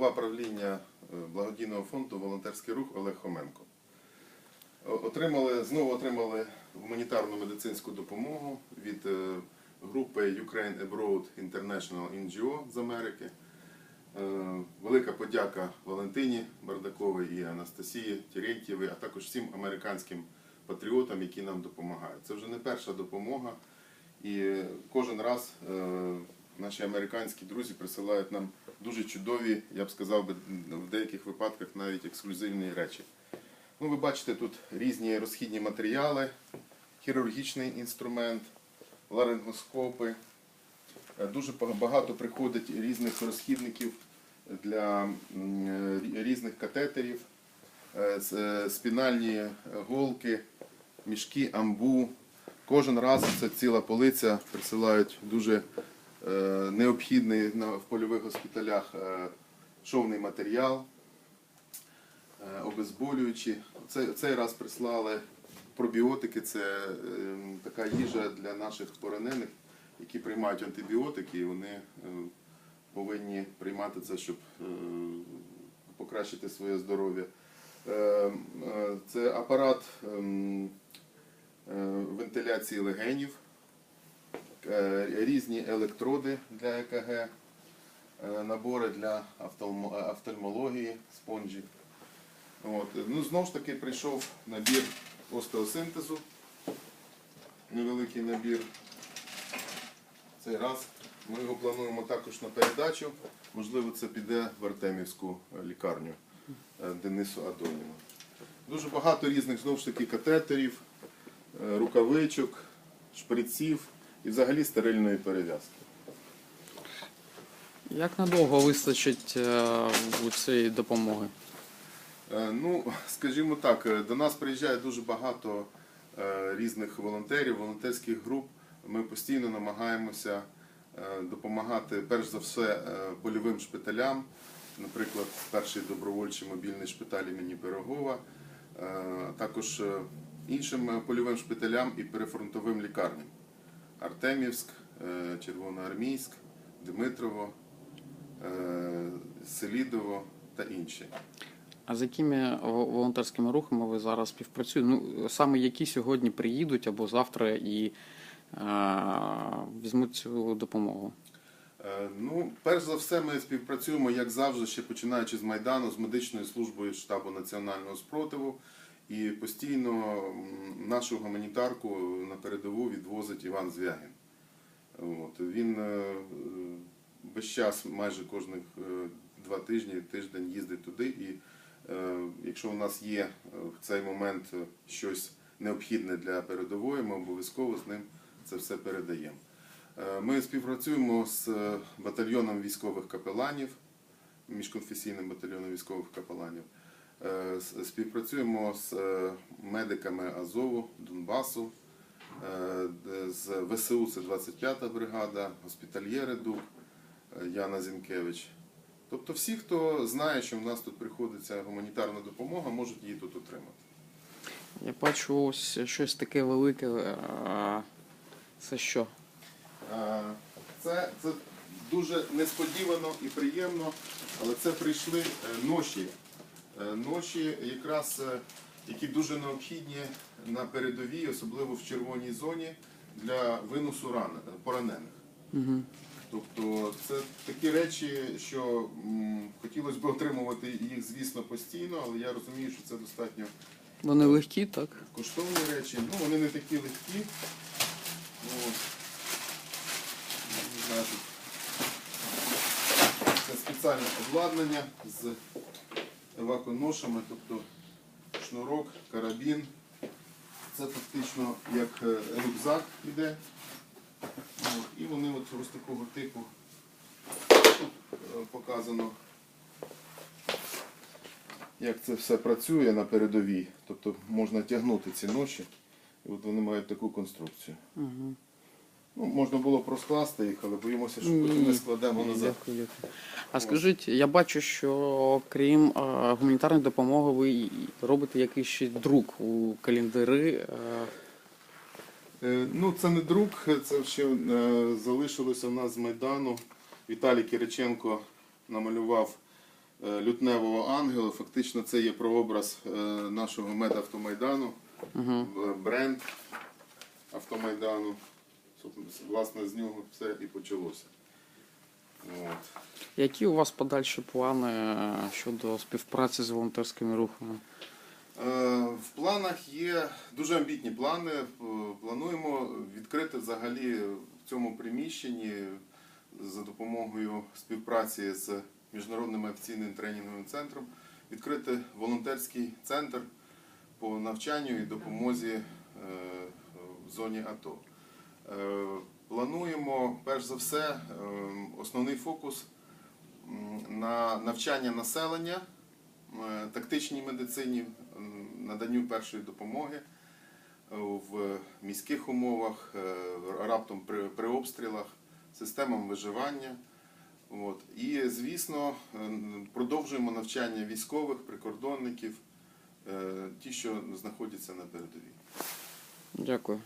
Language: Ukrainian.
голова правління е, благодійного фонду Волонтерський рух Олег Хоменко. Отримали, знову отримали гуманітарну медицинську допомогу від е, групи Ukraine Abroad International NGO з Америки. Е, Велика подяка Валентині Бардаковій і Анастасії Терентьєвій, а також всім американським патріотам, які нам допомагають. Це вже не перша допомога. І кожен раз наші американські друзі присилають нам дуже чудові, я б сказав в деяких випадках навіть ексклюзивні речі. Ну, ви бачите тут різні розхідні матеріали, хірургічний інструмент, ларингоскопи. Е, Дуже багато приходить різних розхідників для різних катетерів, е, е, спінальні голки, мішки амбу. Кожен раз це ціла полиця присилають дуже е, необхідний в польових госпіталях е, шовний матеріал, е, обезболюючі. Цей, раз прислали пробіотики, це е, така їжа для наших поранених, які приймають антибіотики, і вони е, повинні приймати це, щоб е, покращити своє здоров'я. Е, е, Це апарат ем, е, вентиляції легенів, е, різні електроди для ЕКГ, е, набори для офтальмології, спонжі. От. Ну, знову ж таки прийшов набір остеосинтезу, невеликий набір. Цей раз ми його плануємо також на передачу. Можливо, це піде в Артемівську е, лікарню е, Денису Адоніну. Дуже багато різних знову ж таки катетерів, е, рукавичок, шприців і взагалі стерильної перев'язки. Як надовго вистачить е, у цієї допомоги? Е, Ну, скажімо так, е, до нас приїжджає дуже багато різних волонтерів, волонтерських груп. Ми постійно намагаємося допомагати перш за все польовим шпиталям, наприклад, перший добровольчий мобільний шпиталь імені Пирогова, також іншим польовим шпиталям і перефронтовим лікарням. Артемівськ, е, Червоноармійськ, Дмитрово, е, Селідово та інші. А з якими волонтерськими рухами ви зараз співпрацюєте? Ну, саме які сьогодні приїдуть або завтра і е, візьмуть цю допомогу? Е, Ну, перш за все, ми співпрацюємо, як завжди, ще починаючи з Майдану, з медичною службою штабу національного спротиву. І постійно нашу гуманітарку на передову відвозить Іван Звягін. От. Він весь час, майже кожних е, два тижні, тиждень їздить туди. І е, якщо у нас є е, в цей момент щось необхідне для передової, ми обов'язково з ним це все передаємо. Ми співпрацюємо з батальйоном військових капеланів, міжконфесійним батальйоном військових капеланів. Е, Співпрацюємо з е, медиками Азову, Донбасу, е, з ВСУ це 25-та бригада, госпітальєри ДУК, е, Яна Зінкевич. Тобто всі, хто знає, що в нас тут приходиться гуманітарна допомога, можуть її тут отримати. Я бачу ось щось таке велике. Це що? Це, це дуже несподівано і приємно, але це прийшли ноші. Е, Ноші, якраз е, які дуже необхідні на передовій, особливо в червоній зоні, для виносу ран, поранених. Угу. Тобто це такі речі, що м, хотілося б отримувати їх, звісно, постійно, але я розумію, що це достатньо Вони легкі, так? коштовні речі. Ну, вони не такі легкі. От. Не знаю, тут Це спеціальне обладнання з еваконошами, тобто шнурок, карабін. Це фактично як е, рюкзак іде. І вони от ось такого типу тут е, показано як це все працює на передовій. Тобто можна тягнути ці ноші, і от вони мають таку конструкцію. Угу. Ну, можна було б розкласти їх, але боїмося, що потім не складемо назад. Дякую, дякую. А скажіть, я бачу, що крім е, гуманітарної допомоги, ви робите якийсь ще друк у календари. е, Е, Ну, це не друк, це ще е, залишилося в нас з Майдану. Віталій Кириченко намалював е, лютневого ангела. Фактично це є прообраз е, нашого медавтомайдану, е, бренд автомайдану. Власне, з нього все і почалося. От. Які у вас подальші плани е, щодо співпраці з волонтерськими рухами? Е, В планах є дуже амбітні плани. Е, Плануємо відкрити взагалі в цьому приміщенні за допомогою співпраці з міжнародним акційним тренінговим центром, відкрити волонтерський центр по навчанню і допомозі в зоні АТО. Е, Плануємо перш за все е, основний фокус на навчання населення е, тактичній медицині, наданню першої допомоги в міських умовах, раптом при, обстрілах, системам виживання. От. І, звісно, продовжуємо навчання військових, прикордонників, ті, що знаходяться на передовій. Дякую.